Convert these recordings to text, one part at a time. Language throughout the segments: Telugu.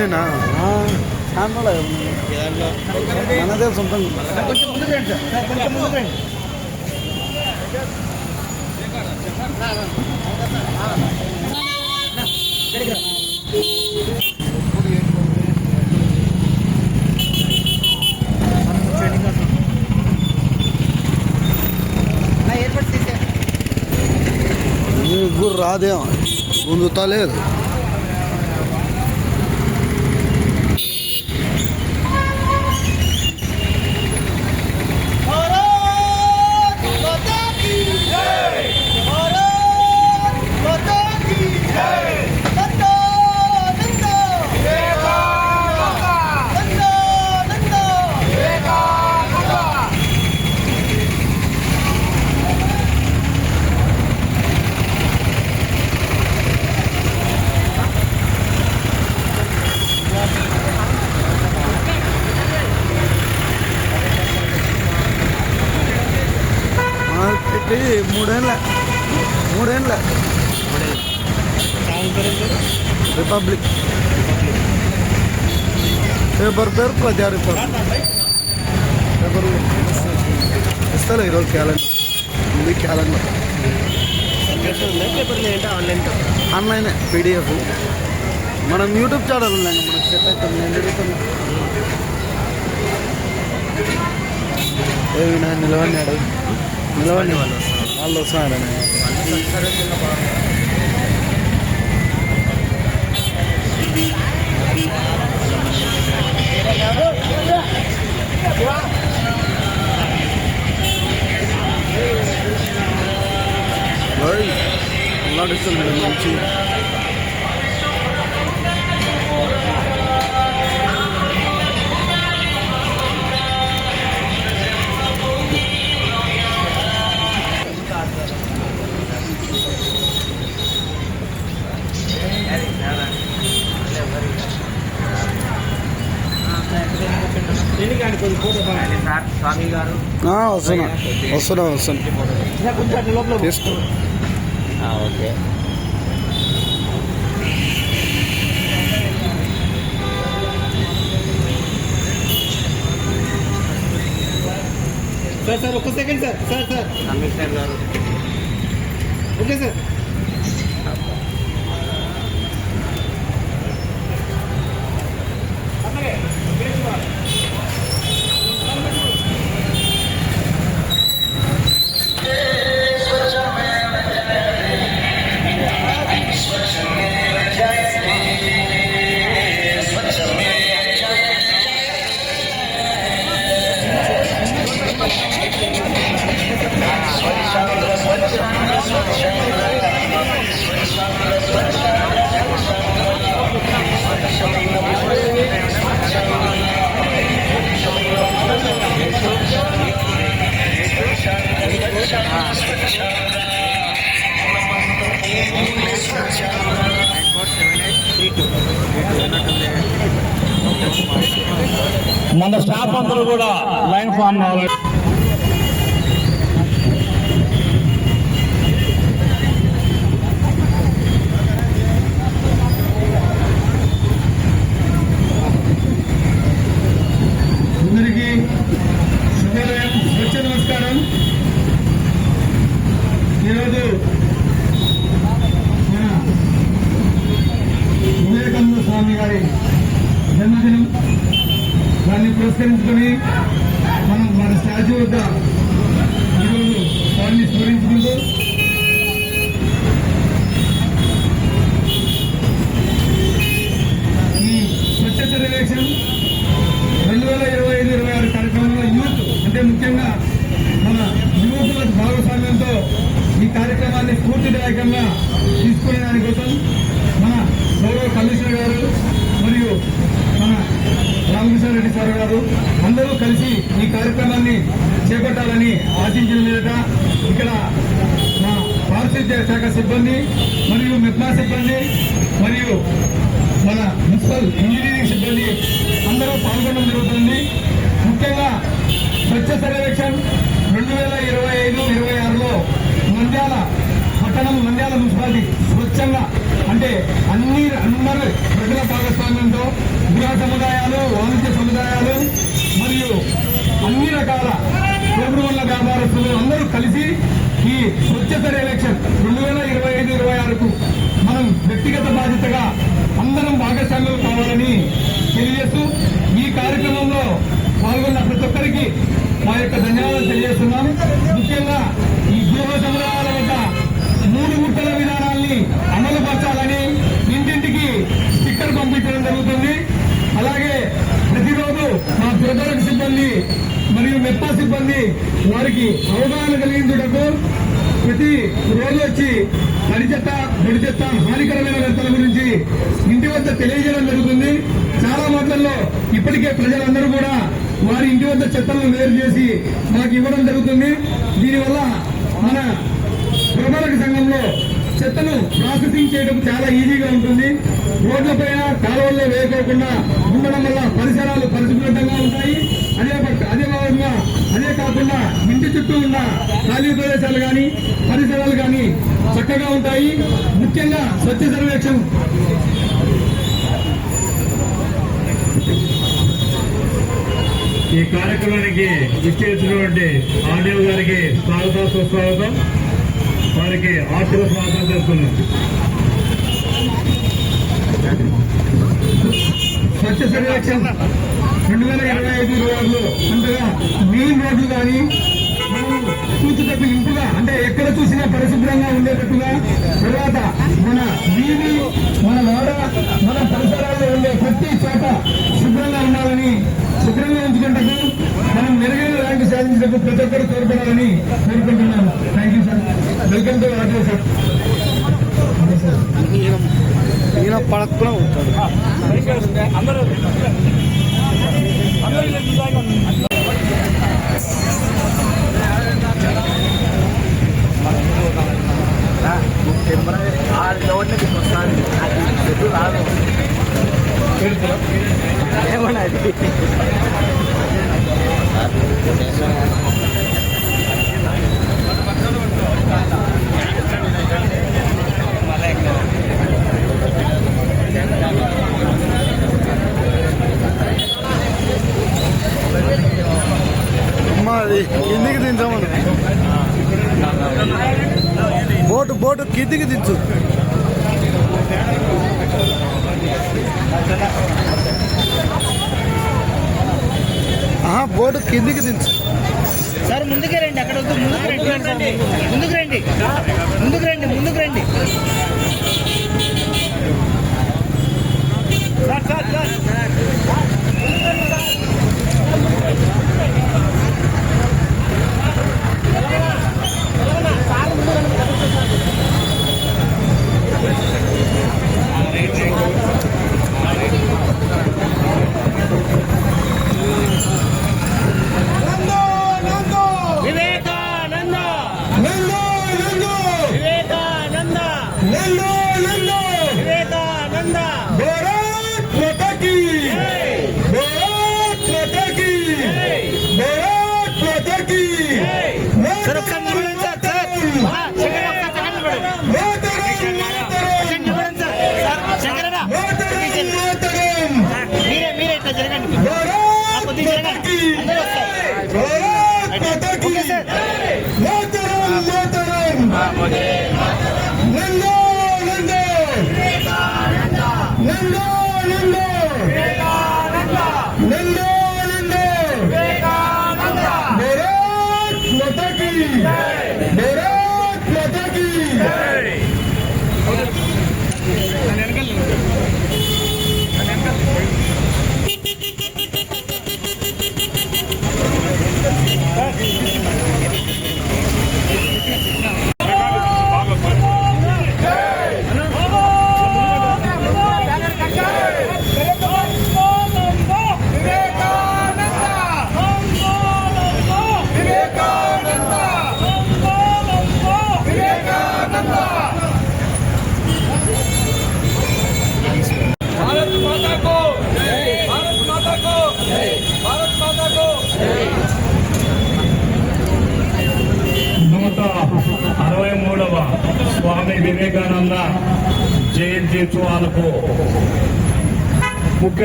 ఛానల్ మనదే సొంతం. రాదేమో. గుంజుతా లేదు మూడేళ్ళ. మూడేళ్ళ. రిపబ్లిక్ పేపర్ పేరు ప్రజా రిపబ్లిక్ పేపర్ ఇస్తారు ఈరోజు క్యాలెండర్ ఇది క్యాలెండర్ ఆన్లైన్ పీడిఎఫ్ మనం యూట్యూబ్ ఛానల్ ఉన్నాయి మనకు సెట్ అవుతుంది. నేను అడుగుతున్నా నిలవండి వాళ్ళు నిలవండి అడుగు నిలవండి వాళ్ళు వస్తున్నారని అల్లాడిస్తుంది మంచి వస్తున్నా. వస్తున్నా వస్తున్నా. తీసుకో. ఓకే. సార్ సార్ ఒక్క second sir sir sir. Okay sir. మన స్టాఫ్ అందరూ కూడా లైన్ ఫామ్ కావాలి అందరికీ శుభోదయం స్వచ్ఛ నమస్కారం ఈరోజు మన వివేకానంద స్వామి గారి జన్మదినం దాన్ని పురస్కరించుకొని మనం మన స్టాచ్యూ వద్ద ఈరోజు దాన్ని స్మరించుకుంటూ ఈ స్వచ్ఛ సర్వేక్షణ రెండు వేల ఇరవై ఐదు ఇరవై ఆరు కార్యక్రమంలో యూత్ అంటే ముఖ్యంగా మన యువకుల భాగస్వామ్యంతో ఈ కార్యక్రమాన్ని స్ఫూర్తిదాయకంగా తీసుకునే దానికోసం మన గౌరవ కమిషనర్ గారు రామకృష్ణ రెడ్డి సార్ గారు అందరూ కలిసి ఈ కార్యక్రమాన్ని చేపట్టాలని ఆశించిన మీదట ఇక్కడ మా పారిశుద్ధ్య శాఖ సిబ్బంది మరియు మెప్మా సిబ్బంది మరియు మన మున్సిపల్ ఇంజనీరింగ్ సిబ్బంది అందరూ పాల్గొనడం జరుగుతుంది. ముఖ్యంగా స్వచ్ఛ సర్వేక్షణ్ రెండు వేల ఇరవై ఐదు ఇరవై ఆరులో నంద్యాల పట్టణం నంద్యాల మున్సిపాలిటీ స్వచ్ఛంగా అంటే అన్ని అందరు ప్రజల భాగస్వామ్యంతో గృహ సముదాయాలు వాణిజ్య సముదాయాలు మరియు అన్ని రకాల తోపుడు వ్యాపారస్తులు అందరూ కలిసి ఈ స్వచ్ఛత ఎలక్షన్ రెండు వేల ఇరవై ఐదు ఇరవై ఆరుకు మనం వ్యక్తిగత బాధ్యతగా అందరం భాగస్వామ్యం కావాలని తెలియజేస్తూ ఈ కార్యక్రమంలో పాల్గొన్న ప్రతి ఒక్కరికి మా యొక్క ధన్యవాదాలు తెలియజేస్తున్నాం ముఖ్యంగా ఈ గృహ సముదాయాల వద్ద మూడు ముట్టల విధానాన్ని అమలు పరచాలని ఇంటింటికి స్టిక్కర్ పంపించడం జరుగుతుంది. అలాగే ప్రతిరోజు మా పురపాలక సిబ్బంది మరియు మెప్పా సిబ్బంది వారికి అవగాహన కలిగించుటకు ప్రతి రోజు వచ్చి తడి చెత్త పొడి చెత్త హానికరమైన వ్యర్థాల గురించి ఇంటి వద్ద తెలియజేయడం జరుగుతుంది. చాలా మాటల్లో ఇప్పటికే ప్రజలందరూ కూడా వారి ఇంటి వద్ద చెత్తలను వేరు చేసి మాకు ఇవ్వడం జరుగుతుంది. దీనివల్ల మన పురపాలక సంఘంలో చెత్తను ప్రాసెసింగ్ చేయడం చాలా ఈజీగా ఉంటుంది. రోడ్లపైన కాలువల్లో వేయకోకుండా ఉండడం వల్ల పరిసరాలు పరిశుభ్రంగా ఉంటాయి. అదే అదే భాగంగా అదే కాకుండా ఇంటి చుట్టూ ఉన్న ఖాళీ ప్రదేశాలు కానీ పరిసరాలు కానీ చక్కగా ఉంటాయి. ముఖ్యంగా స్వచ్ఛ సర్వేక్షణ. ఈ కార్యక్రమానికి విచ్చేసినటువంటి ఆర్డీఓ గారికి స్వాగతం సుస్వాగతం. వారికి ఆశీర్వ స్వాగతం చేస్తున్నాం. స్వచ్ఛ సర్వేక్షణ రెండు వేల ఇరవై ఐదు ఇరవై ముందుగా మెయిన్ రోడ్లు కానీ చూసేటట్టు ఇంపుగా అంటే ఎక్కడ చూసినా పరిశుభ్రంగా ఉండేటట్టుగా తర్వాత మన వీధి మన వాడ మన పరిసరాల్లో ఉండే ప్రతి చోట శుభ్రంగా ఉండాలని శుభ్రంగా ఉంచుకుంటకు మనం మెరుగైన ర్యాంకు సాధించడానికి ప్రతి ఒక్కరు తోడ్పడాలని కోరుకుంటున్నాను. Thank you sir welcome to order sir ఈయన పడకుండా ఉంటాడు ఆ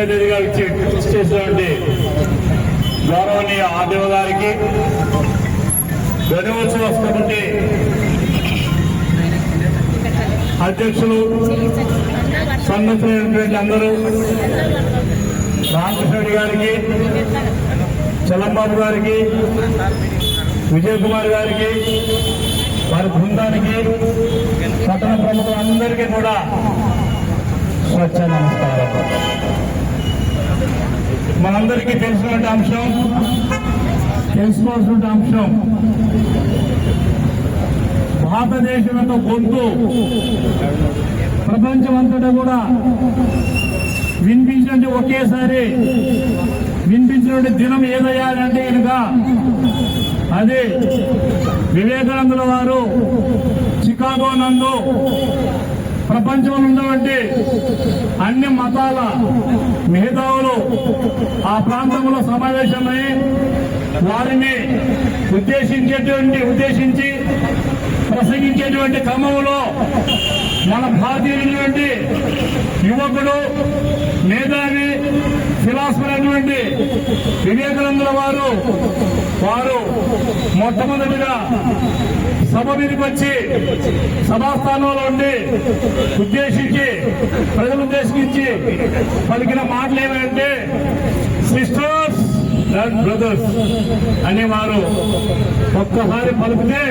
అతిథిగా కృషి చేసినటువంటి గౌరవనీయ ఆదేవ గారికి గణోత్సవ కమిటీ అధ్యక్షులు సన్నసినటువంటి అందరూ రామకృష్ణుడి గారికి చలంబాబు గారికి విజయ్ కుమార్ గారికి వారి బృందానికి పట్టణ ప్రముఖులందరికీ కూడా స్వచ్ఛ నమస్కారం. మనందరికీ తెలిసినటువంటి అంశం. తెలుసుకోవాల్సిన అంశం. భారతదేశం యొక్క గొంతు. ప్రపంచమంతటా కూడా వినిపించినట్టు ఒకేసారి వినిపించినటువంటి దినం ఏదయ్యాలంటే కనుక అది వివేకానందుల వారు చికాగో నందు ప్రపంచంలో ఉన్నటువంటి అన్ని మతాల మేధావులు ఆ ప్రాంతంలో సమావేశమై వారిని ఉద్దేశించేటువంటి ఉద్దేశించి ప్రసంగించేటువంటి క్రమంలో మన భారతీయులైనటువంటి యువకుడు మేధావి ఫిలాసఫర్ అటువంటి వివేకానందుల వారు వారు మొట్టమొదటిగా సభ మీదకి వచ్చి సభాస్థానంలో ఉండి ఉద్దేశించి ప్రజలు ఉద్దేశించి పలికిన మాటలు ఏమంటే సిస్టర్స్ అండ్ బ్రదర్స్ అనేవారు. ఒక్కసారి పలికితే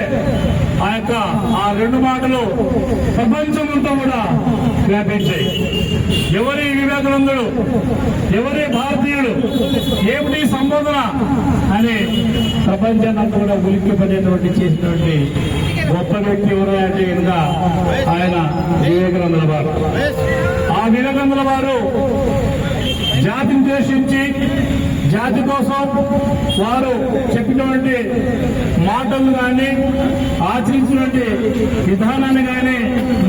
ఆ యొక్క ఆ రెండు మాటలు ప్రపంచమంతా కూడా వ్యాపించాయి. ఎవరి వివేకానందుడు ఎవరి భారతీయుడు ఏమిటి సంబోధన అని ప్రపంచాన్ని కూడా ఉలిక్కిపడేటువంటి చేసినటువంటి గొప్ప వ్యక్తి ఎవరు అంటే కనుక ఆయన వివేకానందుల వారు. ఆ వివేకానందుల వారు జాతిని ఉద్దేశించి జాతి కోసం వారు చెప్పినటువంటి మాటలు కానీ ఆచరించినటువంటి విధానాన్ని కానీ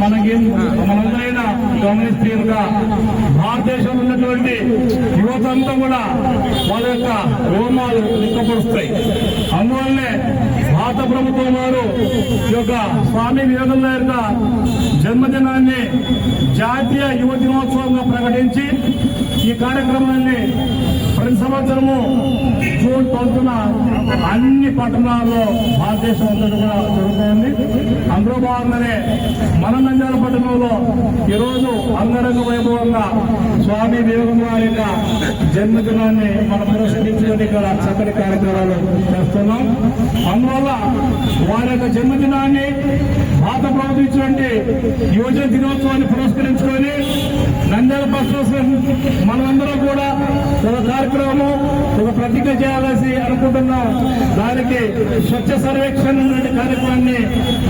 మనకి మనందరైనా గమనిస్తే కనుక భారతదేశంలో ఉన్నటువంటి యువతంతా కూడా వాళ్ళ యొక్క రోమాలు నిక్కపరుస్తాయి. అందువల్లనే పాత ప్రభుత్వం వారు ఈ యొక్క స్వామి వివేకానంద యొక్క జన్మదినాన్ని జాతీయ యువ దినోత్సవంగా ప్రకటించి ఈ కార్యక్రమాన్ని ప్రతి సంవత్సరము జూన్ ట్వెల్త్న అన్ని పట్టణాల్లో భారతదేశం అంతటి కూడా జరుగుతోంది. అందులో భాగంగానే మన నంద్యాల పట్టణంలో ఈరోజు అంగరంగ వైభవంగా స్వామి వివేకానంద వారి యొక్క జన్మదినాన్ని మనం పురస్కరించుకొని ఇక్కడ చక్కటి కార్యక్రమాలు చేస్తున్నాం. అందువల్ల వారి యొక్క జన్మదినాన్ని భారత ప్రభుత్వించినటువంటి యువజన దినోత్సవాన్ని పురస్కరించుకొని నంద్యాల పక్షం మనమందరం కూడా ఒక కార్యక్రమం ఒక ప్రతిజ్ఞ చేయాలని అనుకుంటున్నాం దానికి స్వచ్ఛ సర్వేక్షణ అనే కార్యక్రమాన్ని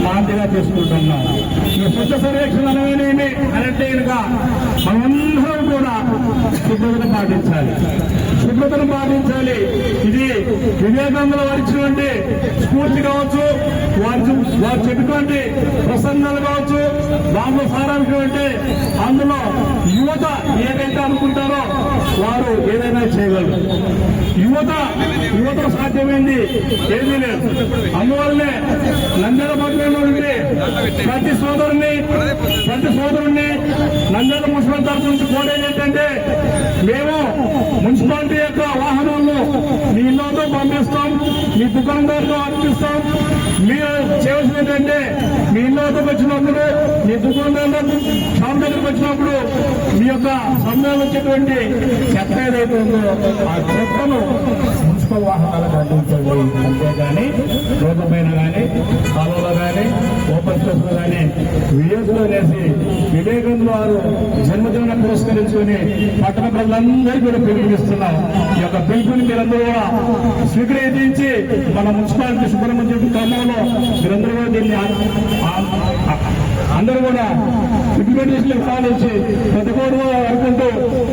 మాంటిగా తీసుకుంటున్నాం ఈ స్వచ్ఛ సర్వేక్షణ అనేవి అనంటే కనుక కూడా శుభ్రతను పాటించాలి. శుభ్రతను పాటించాలి. ఇది వివేకానంద వారు స్ఫూర్తి కావచ్చు వారు వారు చెప్పినటువంటి ప్రసంగాలు కావచ్చు దాంట్లో సారాంశం అంటే అందులో యువత ఏదైతే అనుకుంటారో వారు ఏదైనా చేయగలరు యువత యువత సాధ్యమైంది. ఏమీ లేదు. అందువల్లనే నంద్యాల పట్టణంలో ఉండి ప్రతి సోదరుని ప్రతి సోదరుణ్ణి నంద్యాల మున్సిపల్ తరఫు నుంచి కోరేది ఏంటంటే మేము మున్సిపాలిటీ యొక్క వాహనాలను మీ ఇళ్ళతో పంపిస్తాం మీ దుకాణదారుతో అర్పిస్తాం మీరు చేయవలసింది ఏంటంటే మీ ఇళ్ళతో వచ్చినప్పుడు మీ దుకాణదారులకు షాప్ దగ్గరకు వచ్చినప్పుడు మీ యొక్క సమయం వచ్చేటువంటి చెత్త ఏదైతే ఉందో ఆ చెత్తను మున్సిపల్ వాహనాలకు అందించండి అంతేగాని రోడ్ల పైన కానీ కాలువలో కానీ ఓపెన్ స్పేస్లో కానీ విలేజ్లో వేసి వివేకానంద వారు జన్మదిన పురస్కరించుకుని పట్టణ ప్రజలందరికీ కూడా పిలుపునిస్తున్నాం ఈ యొక్క పిలుపుని మీరందరూ కూడా స్వీకరించి మన మున్సిపాలిటీ సుబ్రహ్మణ్యం క్రమంలో మీరందరూ కూడా దీన్ని అందరూ కూడా ఇంప్లిమెంటేషన్ పాలించి ప్రతి కోడు అనుకుంటూ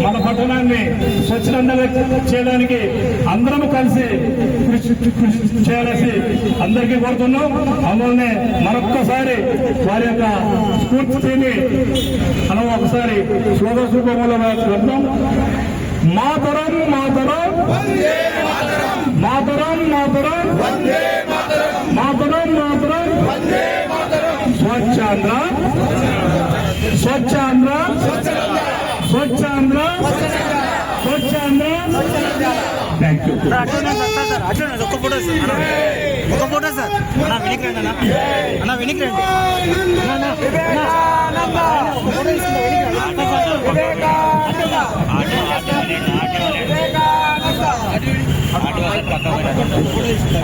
మన పట్టణాన్ని స్వచ్ఛందంగా చేయడానికి అందరం కలిసి కృషి కృషి చేయాలని అందరికీ కోరుతున్నాం. అందువల్లనే మరొక్కసారి వారి యొక్క స్ఫూర్తిని మనం ఒకసారి శ్లోక రూపంలో వెళ్దాం మాతరం మాతరం. మాతరం మాతరం. మాతరం మాతరం. స్వచ్ఛ స్వచ్ఛాంధ్ర స్వచ్ఛ ఆంధ్ర స్వచ్ఛ ఆంధ్ర స్వచ్ఛ ఆంధ్ర అట్లా సార్ సార్ అట్లా ఒక్క ఫోటో సార్ అన్న. ఒక ఫోటో సార్ అన్న వెనక్కి రండి అన్న అన్న వెనక్కి రండి సార్.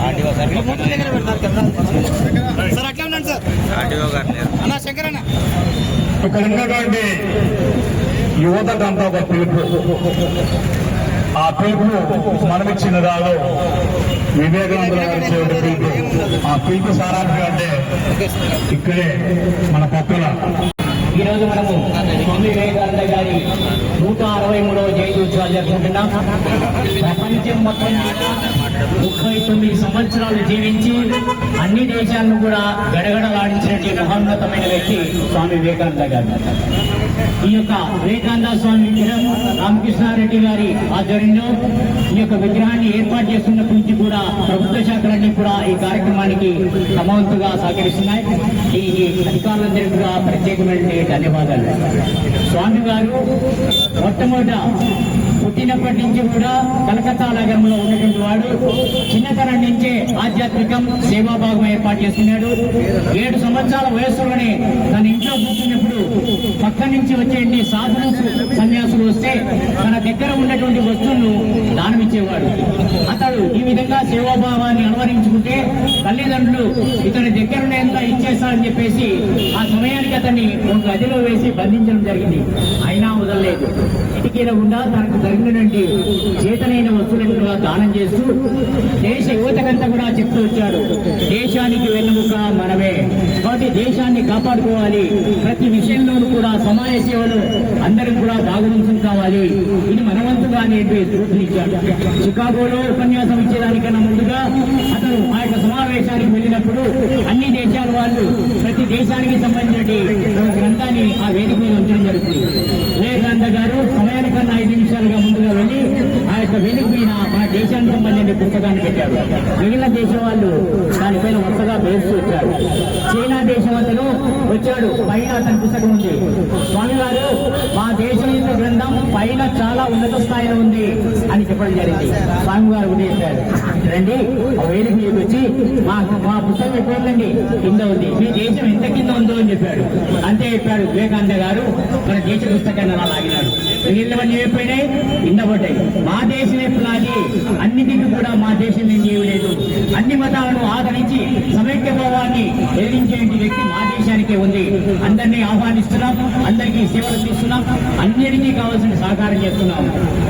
అట్లా సార్. వీళ్ళు మూర్తి దగ్గర పెడతారు కెమెరా. సార్ అట్లా ఉండండి సార్ అన్న శంకర్ అన్న ఇక్కడ ఉన్నటువంటి యువతకంతా ఒక పిలుపు ఆ పిలుపు మనమిచ్చిన రాదు వివేకానంద గారు పిలుపు ఆ పిలుపు సారాంశం అంటే ఇక్కడే మన పక్కన. ఈరోజు మనము స్వామి వివేకానంద గారి నూట అరవై మూడవ జయంతి ఉత్సవాలు జరుపుకుంటున్నాం. ప్రపంచం మొత్తం ముప్పై తొమ్మిది సంవత్సరాలు జీవించి అన్ని దేశాలను కూడా గడగడలాడించినటువంటి మహోన్నతమైన వ్యక్తి స్వామి వివేకానంద గారు. ఈ యొక్క వివేకానంద స్వామి విగ్రహం రామకృష్ణారెడ్డి గారి ఆధ్వర్యంలో ఈ యొక్క విగ్రహాన్ని ఏర్పాటు చేస్తున్నప్పటి నుంచి కూడా ప్రభుత్వ శాఖలన్నీ కూడా ఈ కార్యక్రమానికి సమవంతుగా సహకరిస్తున్నాయి. ఈ అధికారులందరికీ కూడా ప్రత్యేకమైన ధన్యవాదాలు. స్వామి గారు మొట్టమొదట పుట్టినప్పటి నుంచి కూడా కలకత్తా నగరంలో ఉన్నటువంటి వాడు చిన్నతనం నుంచే ఆధ్యాత్మికం సేవాభాగం ఏర్పాటు చేస్తున్నాడు. ఏడు సంవత్సరాల వయస్సులోనే తన ఇంట్లో కూర్చున్నప్పుడు పక్క నుంచి వచ్చేటువంటి సాధన సన్యాసులు వస్తే తన దగ్గర ఉన్నటువంటి వస్తువులను దానమిచ్చేవాడు. విధంగా సేవాభావాన్ని అనువరించుకుంటే తల్లిదండ్రులు ఇతని దగ్గర ఎంత ఇచ్చేస్తారని చెప్పేసి ఆ సమయానికి అతన్ని ఒక గదిలో వేసి బంధించడం జరిగింది. అయినా వదలలేదు. ఇటుకీల తనకు జరిగినటువంటి చేతనైన వస్తువులను కూడా దానం చేస్తూ దేశ యువతకంతా కూడా చెప్తూ వచ్చారు దేశానికి వెన్నుముక మనమే. కాబట్టి దేశాన్ని కాపాడుకోవాలి. ప్రతి విషయంలోనూ కూడా సమాజ సేవలు అందరికి కూడా భాగవంతం కావాలి. ఇది మనవంతుగా అనేటువంటి స్ఫూర్తినిచ్చాడు చికాగోలో ఉపన్యాసం ఇచ్చేదానికన్నా ముందుగా అతను ఆ యొక్క సమావేశానికి వెళ్ళినప్పుడు అన్ని దేశాల వాళ్ళు ప్రతి దేశానికి సంబంధించిన గ్రంథాన్ని ఆ వేదిక మీద ఉంచడం జరుగుతుంది. గారు సమయానికన్నా ఐదు నిమిషాలుగా ముందుగా వెళ్ళి ఆయన మన దేశానికి సంబంధించిన పుస్తకాన్ని పెట్టారు. మిగిలిన దేశం వాళ్ళు దానిపైన వరుసగా పేరుస్తూ వచ్చారు చైనా దేశం అతను వచ్చాడు. పైన అతని పుస్తకం ఉంది. స్వామి గారు మా దేశం యొక్క గ్రంథం పైన చాలా ఉన్నత స్థాయిలో ఉంది అని చెప్పడం జరిగింది. స్వామి గారు ఉదయించారు రండి వేదిక మీదకి వచ్చి మా మా పుస్తకం ఎక్కడ కింద ఉంది. మీ దేశం ఎంత కింద ఉందో అని చెప్పాడు. అంతే చెప్పాడు వివేకానంద గారు. మన దేశ పుస్తకాన్ని అలా లాగినాడు మిగిలినవన్నీ అయిపోయినాయి కింద మా దేశం ఎప్పుడాది అన్నిటికీ కూడా మా దేశం ఏం చేయలేదు అన్ని మతాలను ఆదరించి సమైక్య భావాన్ని ఎదిరించే వ్యక్తి మా దేశానికే ఉంది. అందరినీ ఆహ్వానిస్తున్నాం అందరికీ సేవలు తీస్తున్నాం అందరికీ కావాల్సిన సహకారం చేస్తున్నాం.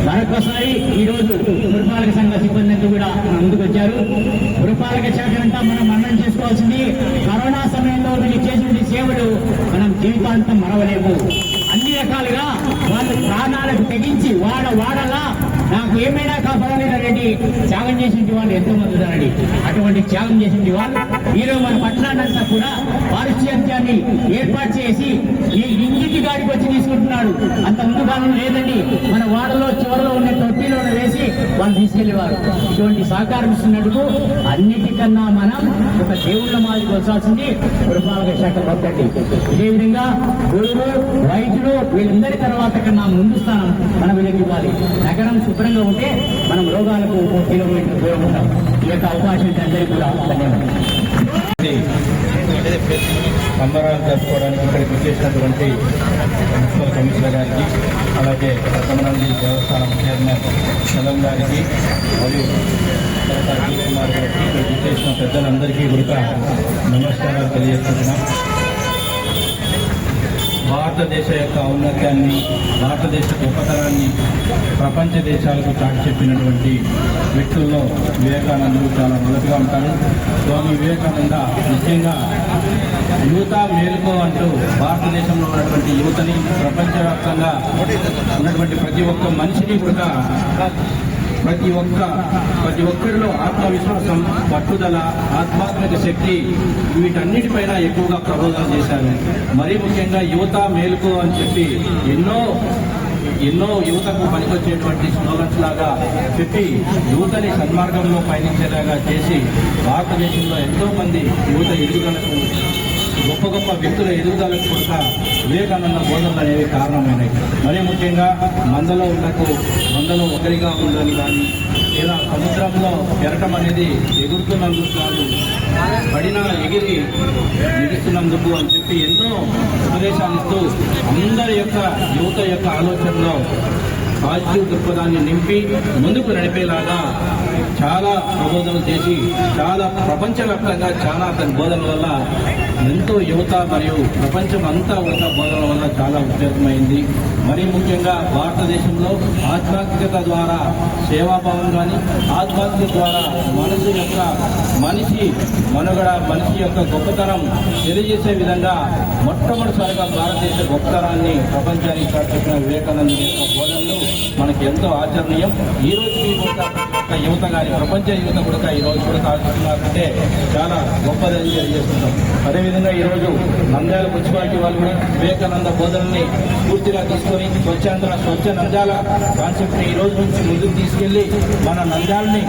మరొకసారి ఈ రోజు పురపాలక సంఘ సిబ్బంది అంతా కూడా ముందుకు వచ్చారు పురపాలక శాఖ అంతా మనం మరణం చేసుకోవాల్సింది. కరోనా సమయంలో వీళ్ళు చేసిన సేవలు మనం జీవితాంతం మరవలేము. అన్ని రకాలుగా ప్రాణాలకు తెగించి వాడ వాడలా నాకు ఏమైనా కాపాడలేదండి త్యాగం చేసిన వాళ్ళు ఎంతో మంది ఉన్నారండి. అటువంటి త్యాగం చేసిన వాళ్ళు ఈరోజు మన పట్టణాన్నంతా కూడా పారిశుద్ధ్యాన్ని ఏర్పాటు చేసి ఈ ఇంటికి గాడికి వచ్చి తీసుకుంటున్నాడు. అంత ముందు కాలం లేదండి. మన వాడలో చివరిలో ఉన్న తొట్టిలో వేసి వాళ్ళు తీసుకెళ్ళేవారు. ఇటువంటి సహకారం ఇస్తున్నందుకు అన్నిటికన్నా మనం ఒక దేవుళ్ళ మాది వచ్చాల్సింది పురపాలక శాఖ భక్తండి ఇదే విధంగా గురువు వైద్యులు వీళ్ళందరి తర్వాత కన్నా ముందు స్థానం మనం వీళ్ళకి ఇవ్వాలి. నగరం శుభ్రంగా ఉంటే మనం రోగాలకు ఒక కిలోమీటర్ దూరం ఉంటాం ఈ యొక్క అవకాశం అందరికీ కూడా ధన్యవాదాలు. సంబరాలు జరుపుకోవడానికి ఇక్కడికి వచ్చేసినటువంటి మున్సిపల్ కమిషనర్ గారికి అలాగే రతమనంది దేవస్థానం చైర్మన్ చలం గారికి మరియు తర్వాత కుమార్ గారికి ఇక్కడికి వచ్చేసిన పెద్దలందరికీ కూడా నమస్కారాలు తెలియజేస్తున్నాం. భారతదేశ యొక్క ఔన్నత్యాన్ని భారతదేశ గొప్పతనాన్ని ప్రపంచ దేశాలకు చాటి చెప్పినటువంటి వ్యక్తుల్లో వివేకానందుడు చాలా మొదటిగా ఉంటారు స్వామి వివేకానంద ముఖ్యంగా యువత మేలుకో అంటూ భారతదేశంలో ఉన్నటువంటి యువతని ప్రపంచవ్యాప్తంగా ఉన్నటువంటి ప్రతి ఒక్క మనిషిని కూడా ప్రతి ఒక్క ప్రతి ఒక్కరిలో ఆత్మవిశ్వాసం పట్టుదల ఆధ్యాత్మిక శక్తి వీటన్నిటిపైన ఎక్కువగా ప్రబోధన చేశారు. మరీ ముఖ్యంగా యువత మేలుకో అని చెప్పి ఎన్నో ఎన్నో యువతకు పనికొచ్చేటువంటి స్లోగన్స్ లాగా చెప్పి యువతని సన్మార్గంలో పయనించేలాగా చేసి భారతదేశంలో ఎంతో మంది యువత ఎదుగుదలకు గొప్ప గొప్ప వ్యక్తుల ఎదుగుదలకు కూడా వివేకానంద బోధనలు అనేవి కారణమైనవి. మరీ ముఖ్యంగా మందలో ఉండకు మందలో ఒకరిగా ఉండాలి కానీ లేదా సముద్రంలో ఎరటం అనేది ఎగురుతున్నందుకు కాదు పడిన ఎగిరి ఎగురుతున్నందుకు అని చెప్పి ఎన్నో ఉపదేశాలిస్తూ అందరి యొక్క యువత యొక్క ఆలోచనలో పాజిటివ్ దృక్పథాన్ని నింపి ముందుకు నడిపేలాగా చాలా ప్రబోధనలు చేసి చాలా ప్రపంచవ్యాప్తంగా చాలా అతని బోధనల వల్ల ఎంతో యువత మరియు ప్రపంచం అంతా ఉన్న బోధన వల్ల చాలా ఉపయోగమైంది మరీ ముఖ్యంగా భారతదేశంలో ఆధ్యాత్మికత ద్వారా సేవాభావం కానీ ఆధ్యాత్మిక ద్వారా మనసు యొక్క మనిషి మనుగడ మనిషి యొక్క గొప్పతనం తెలియజేసే విధంగా మొట్టమొదటిసారిగా భారతదేశ గొప్పతనాన్ని ప్రపంచానికి చాటుతున్న వివేకానంద యొక్క బోధనలు మనకి ఎంతో ఆచరణీయం. ఈ రోజు యువత కానీ ప్రపంచ యువత కూడా ఈ రోజు కూడా సాధిస్తున్నారంటే చాలా గొప్పదని తెలియజేస్తున్నాం. అదేవిధంగా ఈరోజు నంద్యాల మున్సిపాలిటీ వాళ్ళు కూడా వివేకానంద బోధనని పూర్తిగా తీసుకొని స్వచ్ఛాంధ్ర స్వచ్ఛ నంద్యాల కాన్సెప్ట్ని ఈ రోజు నుంచి ముందుకు తీసుకెళ్ళి మన నంద్యాలని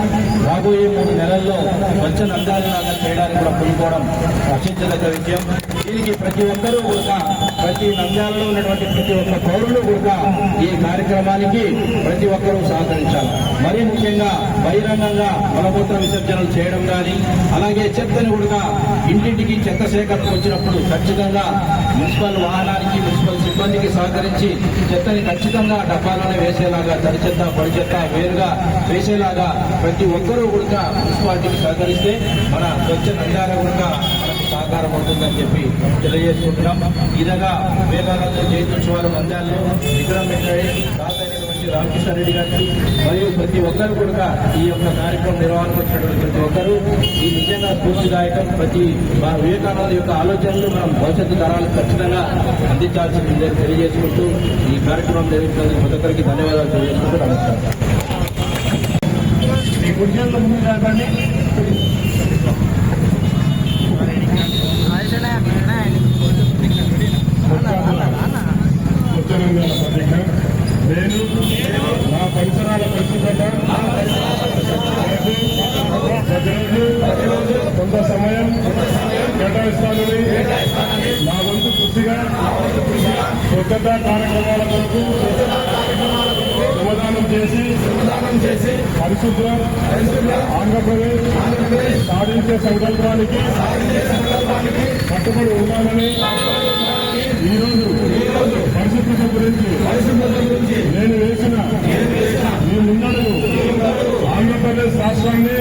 రాబోయే మూడు నెలల్లో స్వచ్ఛ నంద్యాలలాగా చేయడానికి కూడా పూనుకోవడం రక్షించదగ్గ విషయం. దీనికి ప్రతి ఒక్కరూ కూడా ప్రతి నంద్యాలలో ఉన్నటువంటి ప్రతి ఒక్క పౌరులు కూడా ఈ కార్యక్రమానికి ప్రతి ఒక్కరూ సహకరించాలి. మరీ ముఖ్యంగా బహిరంగంగా మలమూత్ర విసర్జనలు చేయడం కానీ అలాగే చెత్తను కూడా ఇంటింటికి చెత్త సేకరణ వచ్చినప్పుడు ఖచ్చితంగా మున్సిపల్ వాహనానికి మున్సిపల్ సిబ్బందికి సహకరించి చెత్తని ఖచ్చితంగా డబ్బాలోనే వేసేలాగా తడి చెత్త పొడి చెత్త వేరుగా వేసేలాగా ప్రతి ఒక్కరూ కూడా మున్సిపాలిటీకి సహకరిస్తే మన స్వచ్ఛ నంద్యాల కూడా సహకారం ఉంటుందని చెప్పి తెలియజేసుకుంటున్నాం. ఇదగా వివేకానంద జయంత్యోత్సవాలు నంద్యాలలో విక్రమ్ వెంకయ్య రాజైనటువంటి రామకృష్ణ రెడ్డి గారికి మరియు ప్రతి ఒక్కరు కూడా ఈ యొక్క కార్యక్రమం నిర్వహణకు వచ్చినటువంటి ప్రతి ఒక్కరు ఈ నిజంగా స్ఫూర్తిదాయకం ప్రతి మా వివేకానంద యొక్క ఆలోచనలు మనం భవిష్యత్తు తరాలకు ఖచ్చితంగా అందించాల్సింది తెలియజేసుకుంటూ ఈ కార్యక్రమం నిర్వహించినందుకు ప్రతి ఒక్కరికి ధన్యవాదాలు తెలియజేసుకుంటూ నమస్కారం. నేను నా పరిసరాల పరిశుభ్రత ప్రజలకు కొంత సమయం కేటాయిస్తానని నా వంతు కృషిగా స్వచ్ఛతా కార్యక్రమాల కొరకు శ్రమదానం చేసి పరిశుభ్రం ఆంధ్రప్రదేశ్ సాధించే సంకల్పానికి కట్టుబడి ఈ ఈరోజు పరిశుభ్రత గురించి నేను వేసిన ఈ ముందడుగు ఆంధ్రప్రదేశ్ రాష్ట్రాన్ని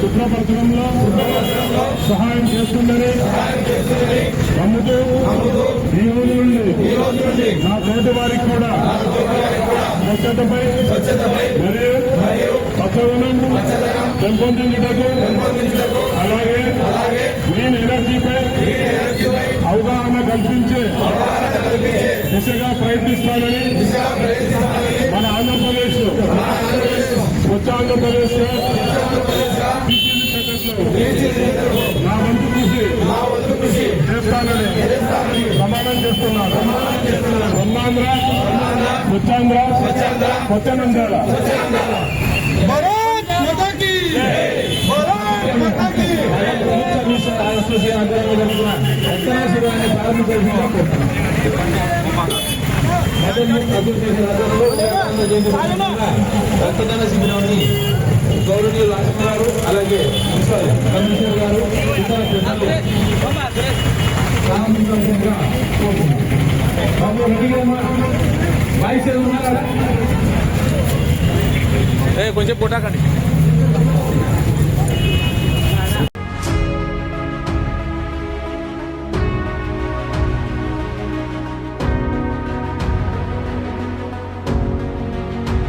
శుభ్రపరచడంలో సహాయం చేస్తుందని నమ్ముతూ ఈ రోజు నుండి నా తోటి వారికి కూడా స్వచ్ఛతపై మరియు పచ్చదనం పెంపొందించుటకు అలాగే గ్రీన్ ఎనర్జీపై అవగాహన కల్పించే దిశగా ప్రయత్నిస్తానని మన ఆంధ్రప్రదేశ్ స్వచ్ఛ ఆంధ్రప్రదేశ్ నా కృషి చేస్తానని ప్రమాణం చేస్తున్నాను స్వర్ణాంధ్ర స్వచ్ఛాంధ్ర స్వచ్ఛనందాల రక్తదాన శిబిరాన్ని గౌరవనీయులు రాజకుమార్ గారు అలాగే కమిషనర్ గారు ఇతర ప్రారంభించవలసిందిగా బాబు రెడీగా వాయిస్ ఏదో ఉన్నారా కొంచెం పుట్టాకండి